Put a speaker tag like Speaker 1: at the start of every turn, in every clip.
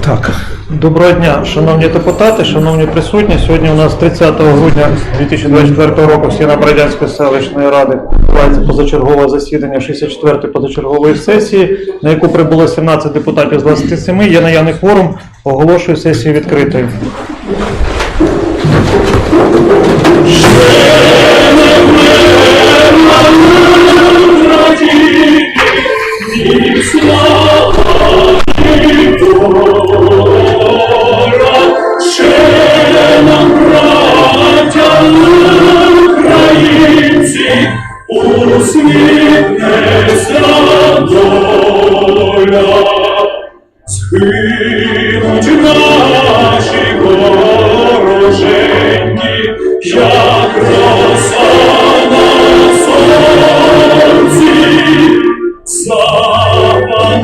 Speaker 1: Так, доброго дня, шановні депутати, шановні присутні. Сьогодні у нас 30 грудня 2024 року в стінах Радянської селищної ради відбувається позачергове засідання 64-ї позачергової сесії, на яку прибуло 17 депутатів з 27. Є наявний форум. Оголошую сесію відкритою.
Speaker 2: Згинуть наші вороженьки, як роса на сонці, запанує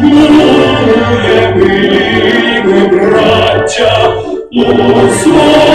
Speaker 2: ми, браття, у своїй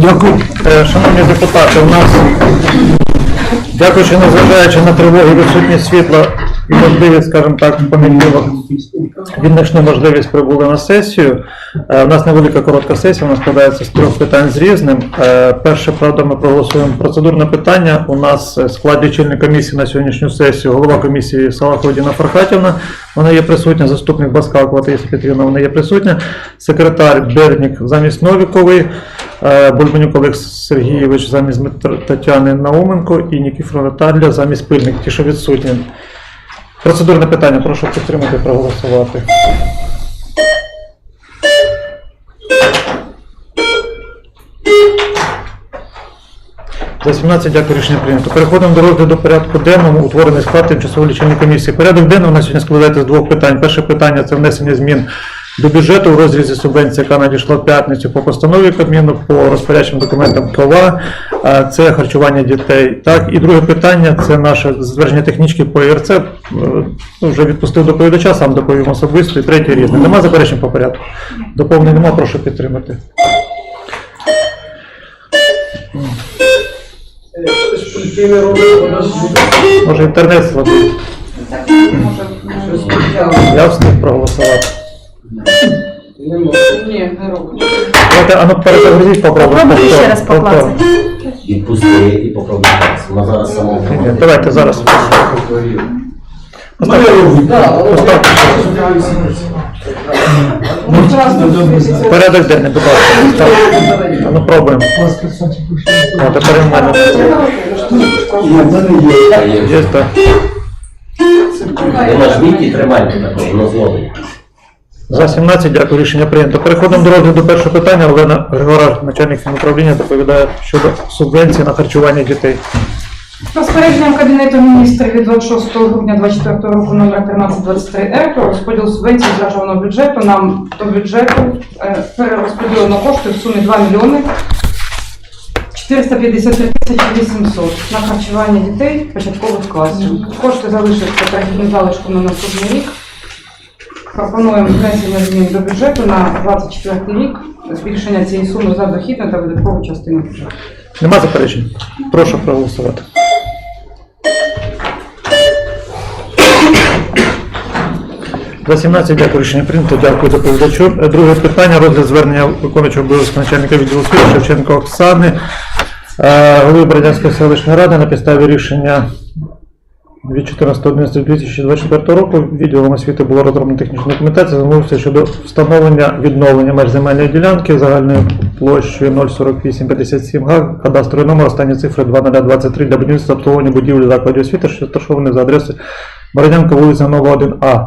Speaker 1: Дякую, Е, шановні депутати. У нас, дякуючи, незважаючи на тривоги, відсутність світла і можливість, скажімо так, в понеділок можливість прибули на сесію. Е, У нас невелика коротка сесія, вона складається з трьох питань з різним. Е, Перше, правда, ми проголосуємо процедурне питання. У нас склад лічильної комісії на сьогоднішню сесію, голова комісії Салахова Діна Фархатівна, вона є присутня, заступник Баскалкова Таїса Петрівна, вона є присутня, секретар Бернік замість Новікової, Бульбанюк Олег Сергійович замість Тетяни Науменко і Нікіфор Наталя замість Пильник, ті, що відсутні. Процедурне питання, прошу підтримати, проголосувати. За 17 дякую, рішення прийнято. Переходимо до розгляду порядку денному, утворений склад тимчасової лічильної комісії. Порядок денний у нас сьогодні складається з двох питань. Перше питання це внесення змін до бюджету у розрізі субвенції, яка надійшла в п'ятницю по постанові Кабміну, по розпорядчим документам КОВА, це харчування дітей. Так, і друге питання це наше звернення технічки по ЄРЦ. Е, ну, Вже відпустив доповідача, сам доповім особисто. І третє різне. Нема заперечень по порядку. Доповнень нема, прошу підтримати. Може інтернет слабий. Я встиг проголосувати.
Speaker 3: Ні, не роблю.
Speaker 1: Давайте, а ну перезагрузіть, попробуйте.
Speaker 4: Попробуй ще раз поклацати.
Speaker 5: Відпусти і попробуй. Вона зараз сама.
Speaker 1: Ні, Давайте зараз. Поставте. Порядок денний, будь ласка. Поставте. А ну пробуємо. О, тепер в мене. Є так.
Speaker 5: Нажміть і тримайте таке, воно зловить.
Speaker 1: За 17, дякую, рішення прийнято. Переходимо до розгляду першого питання. Олена Григора, начальник фінуправління, доповідає щодо субвенції на харчування дітей.
Speaker 3: Розпорядженням Кабінету міністрів від 26 грудня 2024 року номер 1323 про розподіл субвенцій з державного бюджету нам до бюджету е, перерозподілено кошти в сумі 2 мільйони 453 тисячі 800 на харчування дітей початкових класів. Кошти залишаться перехідним залишком на наступний рік. Пропонуємо внесення змін до бюджету на 24 рік, збільшення цієї суми за дохідну та видаткову частину бюджету.
Speaker 1: Нема заперечень? Прошу проголосувати. За 17 дякую, рішення прийнято. Дякую доповідачу. Друге питання. Розгляд звернення виконуючого обов'язку начальника відділу освіти Шевченко Оксани, е, голови Бердянської селищної ради на підставі рішення від 14.11.2024 року відділом освіти було розроблено технічна документація, звернувся щодо встановлення відновлення меж земельної ділянки загальною площею 04857 га, кадастровий номер, останні цифри 2023 для будівництва обслуговування будівлі закладів освіти, що розташовані за адресою Бородянка, вулиця Нова 1А.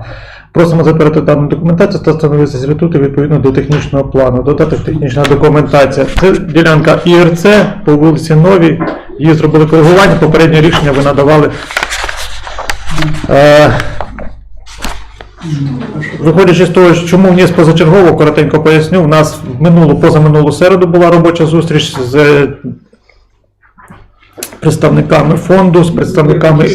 Speaker 1: Просимо затвердити дану документацію та встановити сервітути відповідно до технічного плану. Додати технічна документація. Це ділянка ІРЦ по вулиці Новій. Її зробили коригування. Попереднє рішення ви надавали. Е, Виходячи з того, чому вніс позачергово, коротенько поясню. У нас минулу, позаминулу середу була робоча зустріч з представниками фонду, з представниками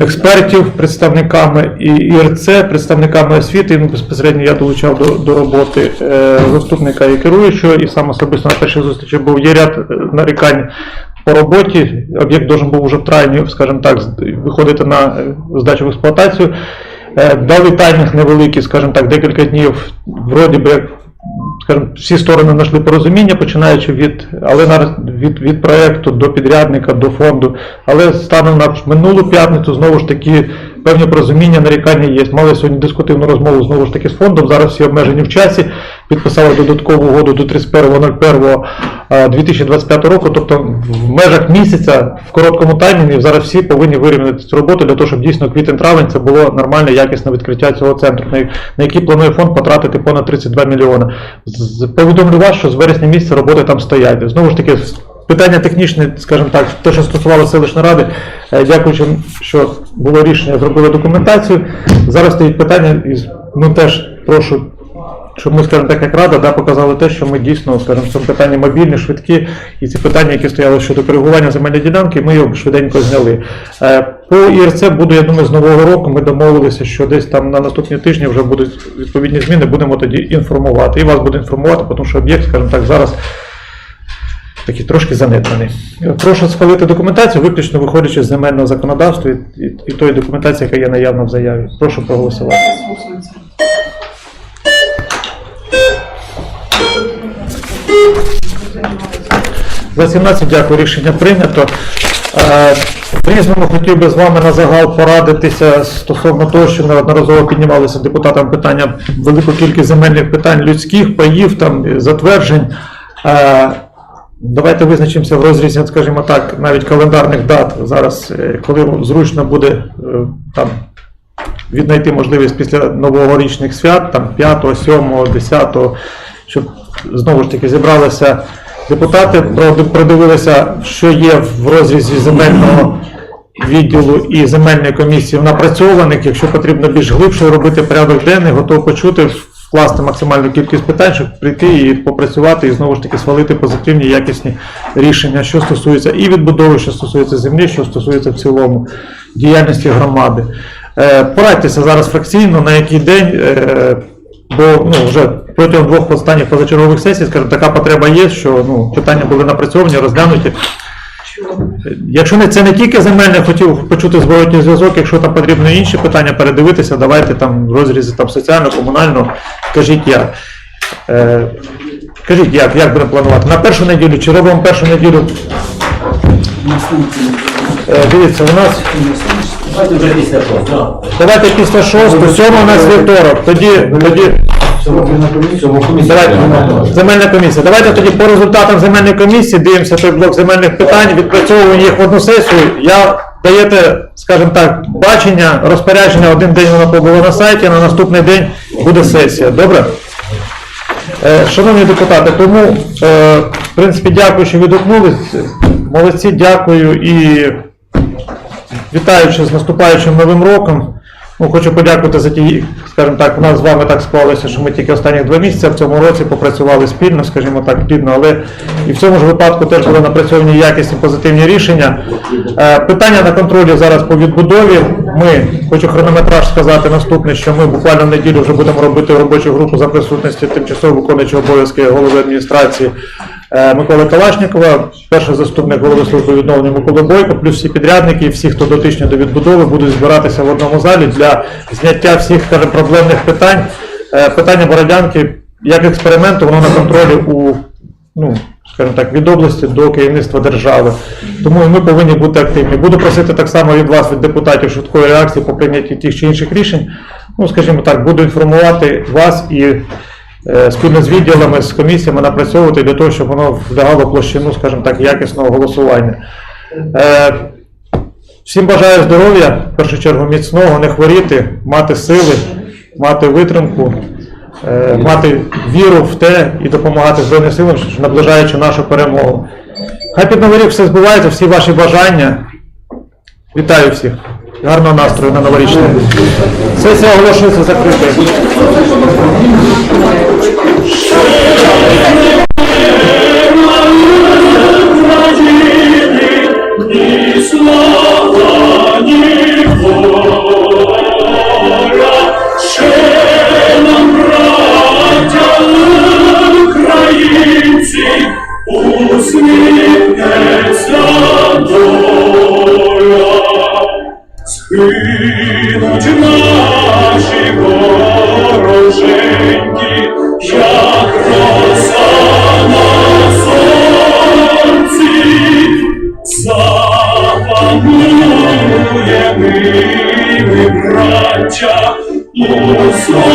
Speaker 1: експертів, представниками і ІРЦ, представниками освіти. Ну, безпосередньо я долучав до, до роботи е, заступника і керуючого, і сам особисто на першій зустрічі був. Є ряд е, нарікань по роботі. Об'єкт должен був уже в травні, скажімо так, виходити на е, здачу в експлуатацію. Е, Дали таймінг невеликий, скажімо так, декілька днів. Вроді би, скажімо, всі сторони знайшли порозуміння, починаючи від, але на, від, від проєкту до підрядника, до фонду. Але станом на минулу п'ятницю знову ж таки певні порозуміння, нарікання є. Мали сьогодні дискутивну розмову знову ж таки з фондом. Зараз всі обмежені в часі. Підписали додаткову угоду до 31.01.2025 року. Тобто в межах місяця в короткому таймінгі зараз всі повинні вирівняти цю роботу для того, щоб дійсно квітень-травень це було нормальне, якісне відкриття цього центру, на, який планує фонд потратити понад 32 мільйони. Повідомлю вас, що з вересня місяця роботи там стоять. Знову ж таки, питання технічне, скажімо так, те, що стосувалося селищної ради, е, дякуючи, що було рішення, зробили документацію. Зараз стоїть питання, і ну теж прошу щоб ми, скажімо так, як рада, да, показали те, що ми дійсно, скажімо, в цьому питанні мобільні, швидкі, і ці питання, які стояли щодо коригування земельної ділянки, ми його швиденько зняли. Е, По ІРЦ буду, я думаю, з нового року ми домовилися, що десь там на наступні тижні вже будуть відповідні зміни, будемо тоді інформувати. І вас буду інформувати, тому що об'єкт, скажімо так, зараз такий трошки занедбаний. Прошу схвалити документацію, виключно виходячи з земельного законодавства і, і, і тої документації, яка є наявна в заяві. Прошу проголосувати. За 17 дякую, рішення прийнято. Е, різному хотів би з вами на загал порадитися стосовно того, що неодноразово піднімалися депутатам питання велику кількість земельних питань людських, паїв, там, затверджень. Е, Давайте визначимося в розрізі, скажімо так, навіть календарних дат. Зараз, е, коли зручно буде там віднайти можливість після новорічних свят, там 5, 7, 10, щоб знову ж таки зібралися депутати, прод- продивилися, що є в розрізі земельного відділу і земельної комісії в напрацьованих. Якщо потрібно більш глибше робити порядок денний, готов почути, вкласти максимальну кількість питань, щоб прийти і попрацювати, і знову ж таки схвалити позитивні якісні рішення, що стосується і відбудови, що стосується землі, що стосується в цілому діяльності громади. Е, Порадьтеся зараз фракційно, на який день, е, бо ну, вже протягом двох останніх позачергових сесій, скажімо, така потреба є, що ну, питання були напрацьовані, розглянуті. Якщо не це не тільки земельне, хотів почути зворотній зв'язок, якщо там потрібно інші питання передивитися, давайте там в розрізі там соціально, комунально, кажіть як. Е, кажіть, як, як будемо планувати? На першу неділю чи робимо першу неділю? Е, дивіться, у нас
Speaker 5: Давайте після того.
Speaker 1: давайте після 6, 7 у нас вівторок. Тоді, тоді земельна комісія. Давайте тоді по результатам земельної комісії дивимося той блок земельних питань, відпрацьовуємо їх в одну сесію. Я даєте, скажімо так, бачення, розпорядження, один день воно побуло на сайті, на наступний день буде сесія. Добре? Е, Шановні депутати, тому, е, в принципі, дякую, що відгукнулись. Молодці, дякую і вітаючи з наступаючим новим роком. Ну, хочу подякувати за ті, скажімо так, у нас з вами так склалося, що ми тільки останні два місяці в цьому році попрацювали спільно, скажімо так, плідно, але і в цьому ж випадку теж були напрацьовані якісні позитивні рішення. Е, питання на контролі зараз по відбудові. Ми, хочу хронометраж сказати наступне, що ми буквально в неділю вже будемо робити робочу групу за присутності тимчасово виконуючого обов'язки голови адміністрації е, Миколи Калашнікова, перший заступник голови служби відновлення Миколи Бойко, плюс всі підрядники, всі, хто дотичні до відбудови, будуть збиратися в одному залі для зняття всіх проблемних питань. Е, Питання Бородянки як експерименту, воно на контролі у ну, скажімо так, від області до керівництва держави. Тому ми повинні бути активні. Буду просити так само від вас, від депутатів, швидкої реакції по прийнятті тих чи інших рішень. Ну, скажімо так, буду інформувати вас і спільно з відділами, з комісіями напрацьовувати для того, щоб воно вдягало площину, скажімо так, якісного голосування. Е, Всім бажаю здоров'я, в першу чергу міцного, не хворіти, мати сили, мати витримку, е, мати віру в те і допомагати Збройним силам, наближаючи нашу перемогу. Хай під Новий рік все збувається, всі ваші бажання. Вітаю всіх. Гарного настрою на новорічний. Сесія оголошується закритою.
Speaker 2: Ні
Speaker 1: Yes,